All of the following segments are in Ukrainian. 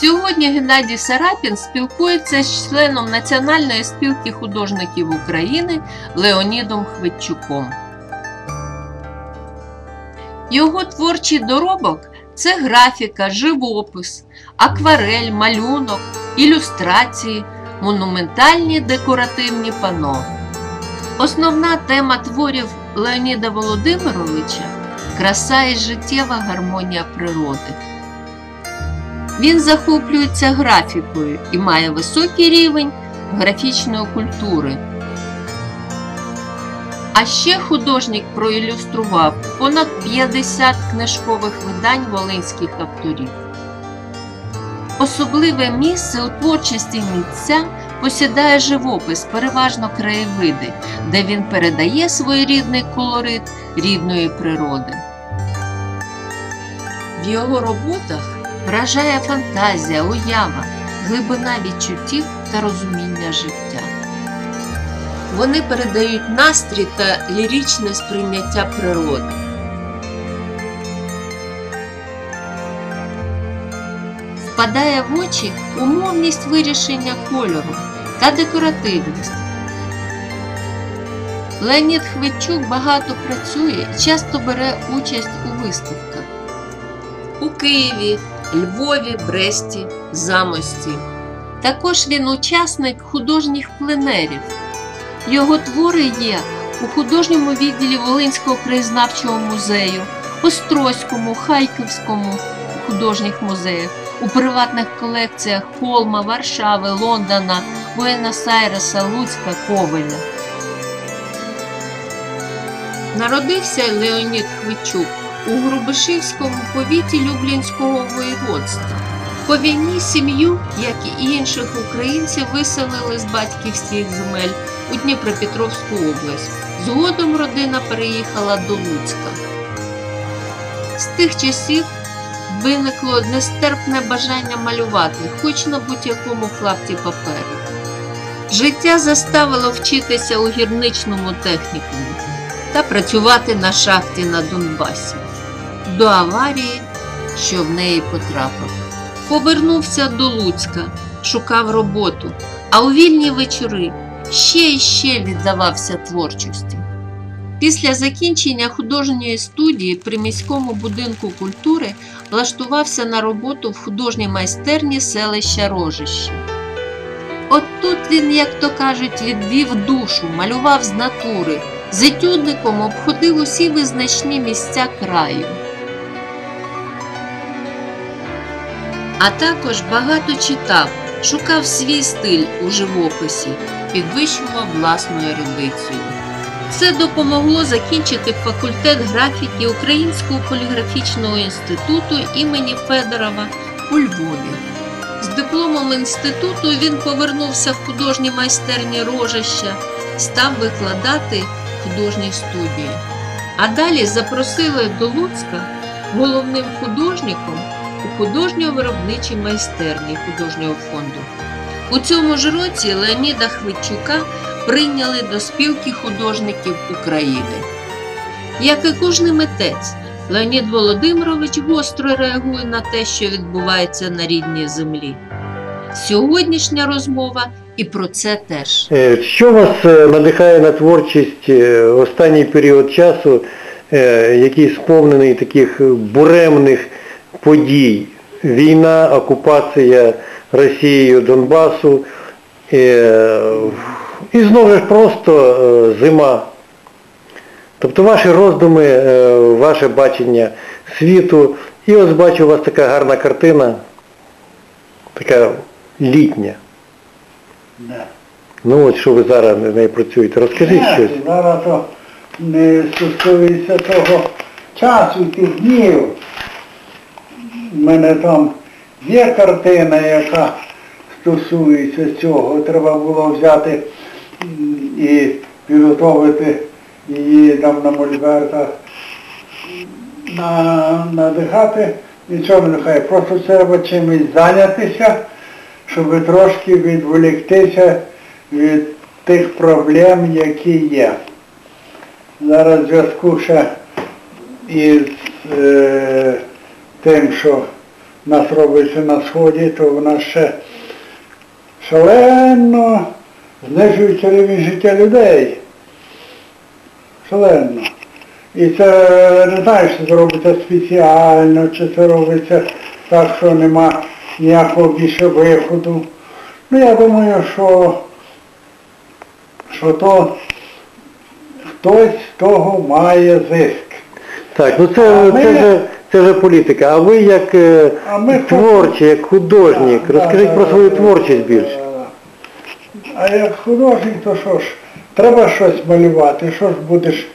Сьогодні Геннадій Сарапін спілкується з членом Національної спілки художників України Леонідом Хвитчуком. Його творчий доробок це графіка, живопис, акварель, малюнок, ілюстрації, монументальні декоративні пано. Основна тема творів Леоніда Володимировича краса і життєва гармонія природи. Він захоплюється графікою і має високий рівень графічної культури. А ще художник проілюстрував понад 50 книжкових видань волинських авторів. Особливе місце у творчості митця посідає живопис, переважно краєвиди, де він передає своєрідний колорит рідної природи. В його роботах вражає фантазія, уява, глибина відчуттів та розуміння життя. Вони передають настрій та ліричне сприйняття природи. Впадає в очі умовність вирішення кольору та декоративність. Леонід Хвичук багато працює і часто бере участь у виставках у Києві, Львові, Бресті, Замості. Також він учасник художніх пленерів. Його твори є у художньому відділі Волинського краєзнавчого музею, Острозькому, Харківському художніх музеях, у приватних колекціях Холма, Варшави, Лондона, Буенос-Айреса, Луцька, Ковеля. Народився Леонід Хвичук у Грубишівському повіті Люблінського воєводства. По війні сім'ю, як і інших українців, виселили з батьківських земель у Дніпропетровську область. Згодом родина переїхала до Луцька. З тих часів виникло нестерпне бажання малювати, хоч на будь-якому клапті паперу. Життя заставило вчитися у гірничному технікумі та працювати на шахті на Донбасі до аварії, що в неї потрапив. Повернувся до Луцька, шукав роботу, а у вільні вечори ще і ще віддавався творчості. Після закінчення художньої студії при міському будинку культури влаштувався на роботу в художній майстерні селища Рожище. От тут він, як то кажуть, відвів душу, малював з натури, з етюдником обходив усі визначні місця краю. А також багато читав, шукав свій стиль у живописі, підвищував власну ерудицію. Це допомогло закінчити факультет графіки Українського поліграфічного інституту імені Федорова у Львові. З дипломом інституту він повернувся в художні майстерні рожища, став викладати в художній студії. А далі запросили до Луцька головним художником у художньо-виробничій майстерні художнього фонду. У цьому ж році Леоніда Хвитчука прийняли до спілки художників України. Як і кожний митець, Леонід Володимирович гостро реагує на те, що відбувається на рідній землі. Сьогоднішня розмова і про це теж. Е, Що вас е, надихає на творчість е, останній період часу, який сповнений таких буремних подій? Війна, окупація Росією Донбасу е, і знову ж просто е, зима. Тобто ваші роздуми, е, ваше бачення світу. І ось бачу у вас така гарна картина, така літня. Да. Ну от що ви зараз над нею працюєте, розкажіть Ні, щось. Зараз не стосується того часу, тих днів. У мене там є картина, яка стосується цього. Треба було взяти і підготовити її там на мольбертах, на, надихати. Нічого нехай, просто треба чимось зайнятися, щоб трошки відволіктися від тих проблем, які є. Зараз зв'язку ще із е, тим, що в нас робиться на сході, то в нас ще шалено знижується рівень життя людей. Шалено. І це не знаю, чи це робиться спеціально, чи це робиться так, що нема ніякого більше виходу. Ну я думаю, що, що то хтось з того має зиск. Так, ну це, А це, ми- це вже політика. А ви як е, А ми творчий, як художник, Да, розкажіть да, про да, свою да, творчість більше. А як художник, то що ж, треба щось малювати, що ж будеш.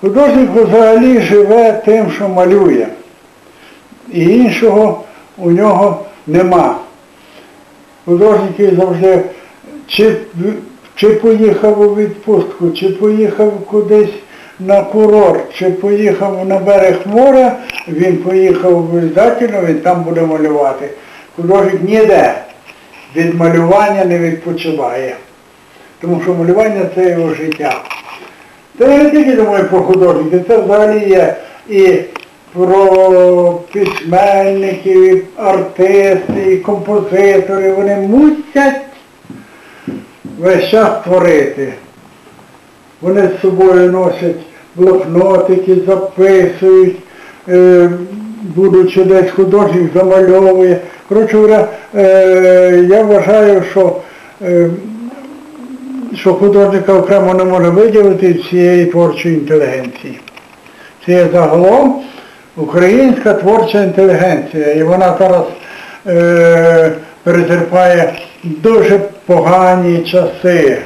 Художник взагалі живе тим, що малює. І іншого у нього нема. Художники завжди чи, чи поїхав у відпустку, чи поїхав кудись на курорт, чи поїхав на берег моря, він поїхав обов'язково, він там буде малювати. Художник ніде від малювання не відпочиває. Тому що малювання це його життя. Це не тільки думаю про художників, це взагалі є і про письменників, і артисти, і композитори. Вони мусять весь час творити. Вони з собою носять блокнотики, записують, е, будучи десь художник замальовує. Коротше говоря, е, я вважаю, що е, що художника окремо не може виділити з цієї творчої інтелігенції. Це є загалом українська творча інтелігенція. І вона зараз е, перетерпає дуже погані часи.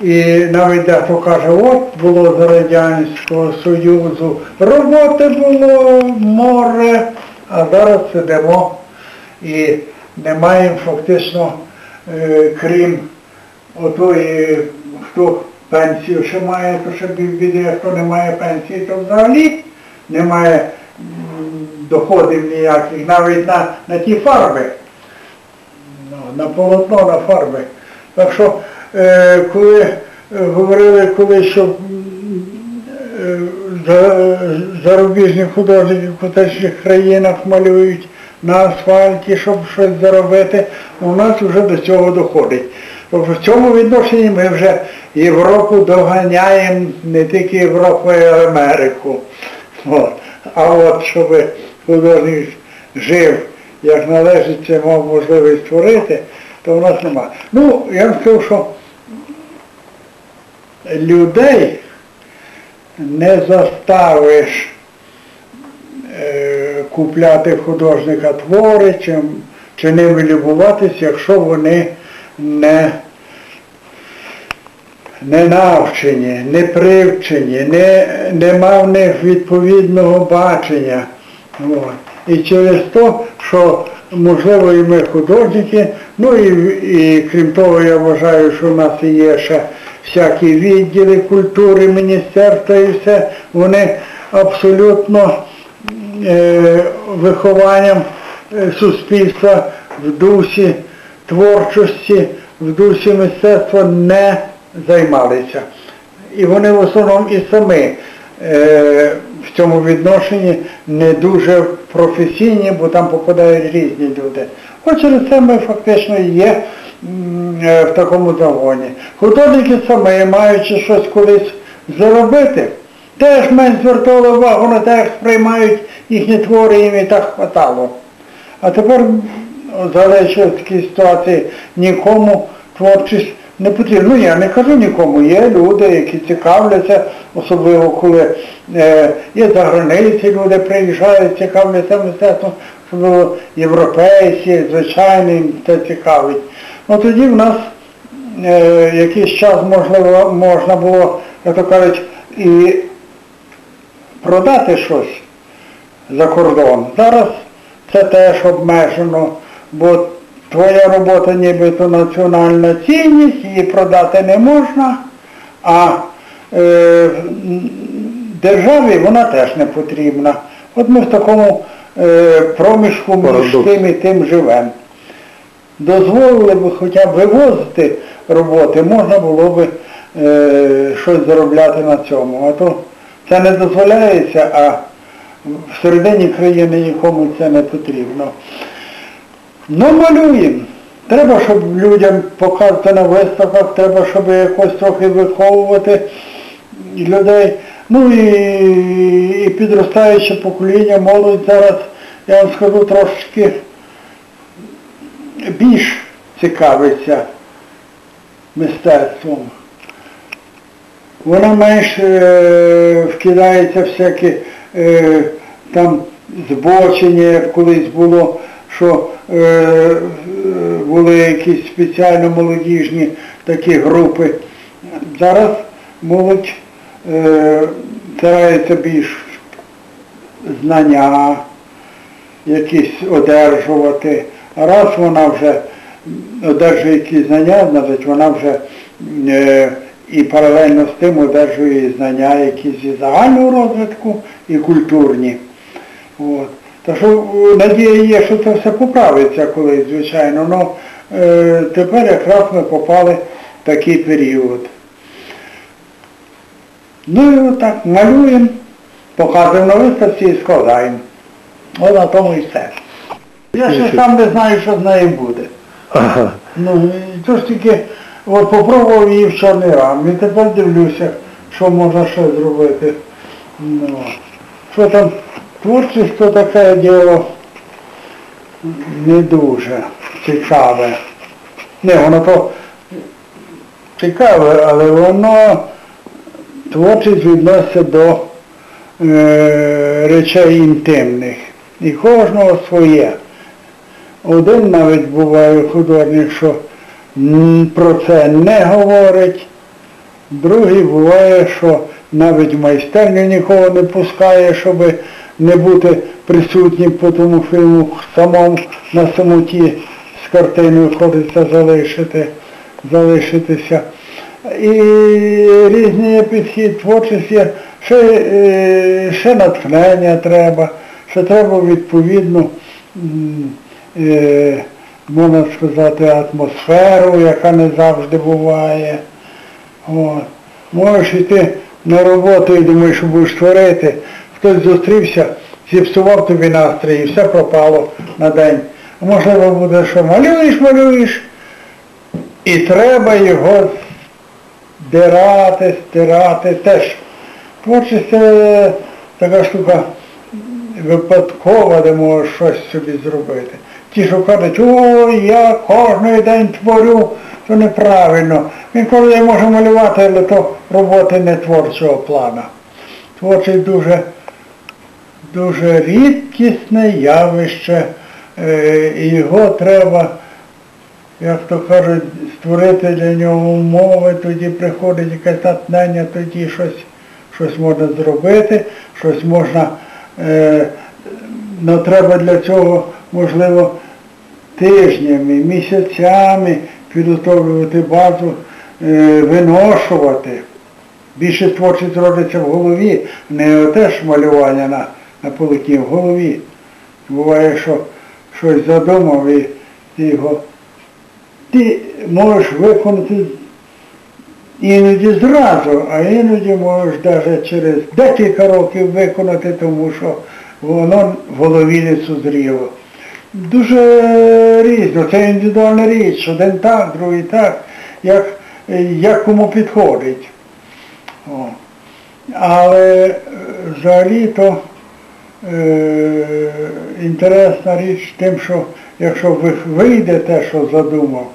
І навіть дехто каже, от було за Радянського Союзу, роботи було море, а зараз сидимо і не маємо фактично, е, крім отої, хто пенсію ще має, то ще біди, а хто не має пенсії, то взагалі немає доходів ніяких, навіть на, на ті фарби, на полотно, на фарби. Так що, коли е, говорили колись, що е, за- зарубіжні художники в куточних країнах малюють на асфальті, щоб щось заробити, у нас вже до цього доходить. Тобто в цьому відношенні ми вже Європу доганяємо не тільки Європу, а й Америку. А от щоб художник жив, як належить це мав можливість створити, то в нас нема. Ну, я вам скажу, що людей не заставиш е, купляти художника твори, чи, чи ними любуватись, якщо вони не, не навчені, не привчені, не, нема в них відповідного бачення. От. І через те, що можливо і ми художники, ну і, і крім того, я вважаю, що в нас є ще всякі відділи культури, міністерства і все, вони абсолютно е, вихованням е, суспільства в дусі творчості, в дусі мистецтва не займалися. І вони в основному і самі е, в цьому відношенні не дуже професійні, бо там попадають різні люди. От через це ми фактично є в такому загоні. Художники самі, маючи щось колись заробити, теж менш звертали увагу на те, як сприймають їхні твори, їм і так хватало. А тепер залежить в такій ситуації нікому творчість не потрібна. Ну я не кажу нікому, є люди, які цікавляться, особливо коли е, є за границі, люди приїжджають, цікавляться мистецтвом, особливо європейці, звичайно, їм це цікавить. Ну тоді в нас е, якийсь час можливо можна було, як то кажуть, і продати щось за кордон. Зараз це теж обмежено, бо твоя робота нібито національна цінність, її продати не можна, а е, державі вона теж не потрібна. От ми в такому е, проміжку між тим і тим живемо. Дозволили б хоча б вивозити роботи, можна було б е, щось заробляти на цьому. А то це не дозволяється, а в середині країни нікому це не потрібно. Ну, малюємо. Треба, щоб людям показати на виставках, треба, щоб якось трохи виховувати людей. Ну і, і підростаюче покоління, молодь зараз, я вам скажу, трошки більш цікавиться мистецтвом. Вона менш е, вкидається всякі е, там збочення, як колись було, що е, були якісь спеціально молодіжні такі групи. Зараз молодь е, старається більш знання якісь одержувати. Раз вона вже одержує якісь знання, значить вона вже е, і паралельно з тим одержує знання якісь і загального розвитку, і культурні. От. Та що надія є, що це все поправиться колись, звичайно. Но е, тепер якраз ми попали в такий період. Ну і отак малюємо, показуємо на виставці і складаємо. От на тому і все. Я ще сам не знаю, що з нею буде. Ага. Ну, і то ж тільки от попробував її в чорний рам. І тепер дивлюся, що можна ще зробити. Ну, що там, творчість то таке діло не дуже цікаве. Не, воно то цікаве, але воно творчість відноситься до е, речей інтимних. І кожного своє. Один навіть буває художник, що про це не говорить, другий буває, що навіть майстерню нікого не пускає, щоб не бути присутнім по тому фільму самому на самоті з картиною ходиться залишити, залишитися. І різний є підхід, творчість є, ще, е, ще натхнення треба, ще треба е, можна сказати, атмосферу, яка не завжди буває. От. Можеш йти на роботу і думаєш, що будеш творити. Хтось зустрівся, зіпсував тобі настрій і все пропало на день. А можливо буде, що малюєш, малюєш, і треба його дирати, стирати теж. Творчість це така штука випадкова, де можеш щось собі зробити. Ті, що кажуть, ой, я кожен день творю, то неправильно. Він коли я можу малювати, але то роботи не творчого плана. Творчість дуже, дуже рідкісне явище, е, і його треба, як то кажуть, створити для нього умови, тоді приходить якесь натхнення, тоді щось, щось можна зробити, щось можна, е, ну треба для цього, можливо, тижнями, місяцями підготовлювати базу, е, виношувати. Більше творчість робиться в голові, не теж малювання на, на полотні, в голові. Буває, що щось задумав і ти його. Ти можеш виконати іноді зразу, а іноді можеш навіть через декілька років виконати, тому що воно в голові не созріло. Дуже різно, це індивідуальна річ, один так, другий так, як, як кому підходить. О. Але е, взагалі-то е, інтересна річ тим, що якщо ви- вийде те, що задумав,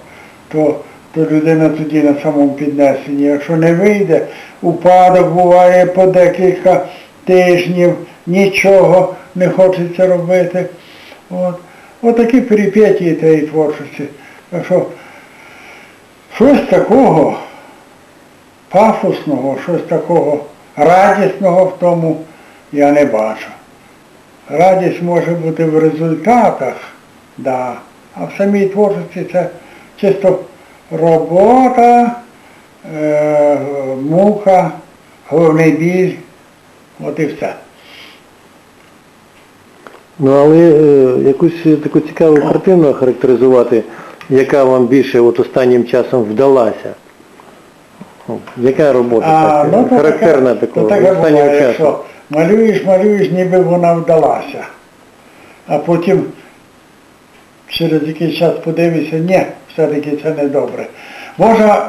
то, то людина тоді на самому піднесенні. Якщо не вийде, упадок буває по декілька тижнів, нічого не хочеться робити. От. Отакі перипетії тієї творчості. Що щось такого пафосного, щось такого радісного в тому я не бачу. Радість може бути в результатах, да, а в самій творчості це чисто робота, е, мука, головний біль, от і все. Ну але е, якусь таку цікаву картину характеризувати, яка вам більше от останнім часом вдалася. Яка робота А, так, ну, то характерна таке, такого то останнього буває, часу? що малюєш, малюєш, ніби вона вдалася. А потім через якийсь час подивишся, ні, все-таки це не добре. Можна,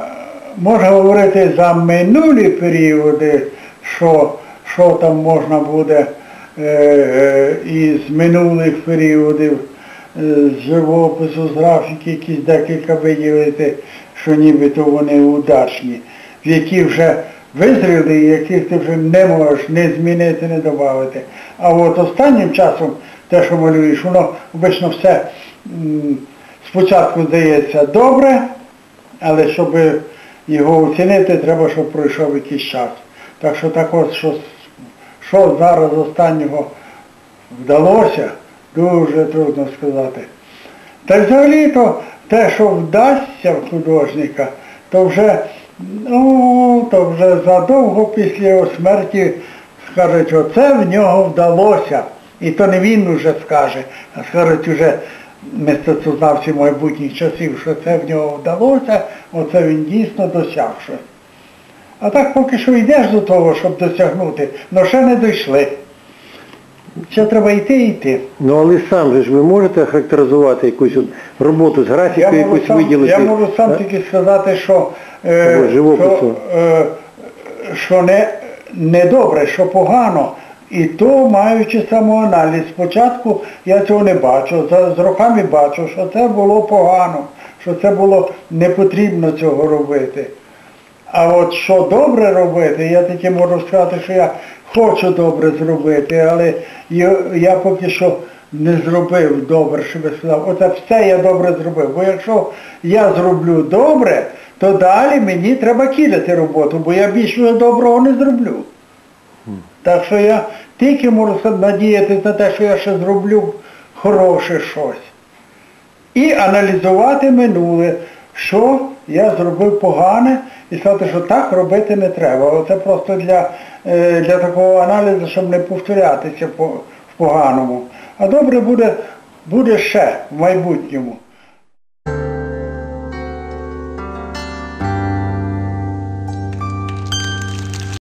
можна говорити за минулі періоди, що, що там можна буде е, е, із минулих періодів, е, з живопису, з графіки, якісь декілька виділити, що нібито вони удачні, які вже визріли, яких ти вже не можеш не змінити, не додати. А от останнім часом те, що малюєш, воно обично все спочатку здається добре, але щоб його оцінити, треба, щоб пройшов якийсь час. Так що так от, що, що зараз останнього вдалося, дуже трудно сказати. Та взагалі то те, що вдасться в художника, то вже, ну, то вже задовго після його смерті скажуть, оце в нього вдалося. І то не він вже скаже, а скажуть вже мистецтвознавці майбутніх часів, що це в нього вдалося, оце він дійсно досяг щось. А так поки що йдеш до того, щоб досягнути, але ще не дійшли. Ще треба йти і йти. Ну але сам же ж ви можете характеризувати якусь от роботу з графікою, якусь сам, виділити? я можу сам А? тільки сказати, що, е, що, е, що не, не добре, що погано. І то маючи самоаналіз. Спочатку я цього не бачу, з роками бачу, що це було погано, що це було не потрібно цього робити. А от що добре робити, я тільки можу сказати, що я хочу добре зробити, але я, поки що не зробив добре, щоб я сказав, оце все я добре зробив. Бо якщо я зроблю добре, то далі мені треба кидати роботу, бо я більше доброго не зроблю. Так що я тільки можу надіятися на те, що я ще зроблю хороше щось. І аналізувати минуле, що я зробив погане, і сказати, що так робити не треба. Це просто для, е, для такого аналізу, щоб не повторятися в поганому. А добре буде, буде ще в майбутньому.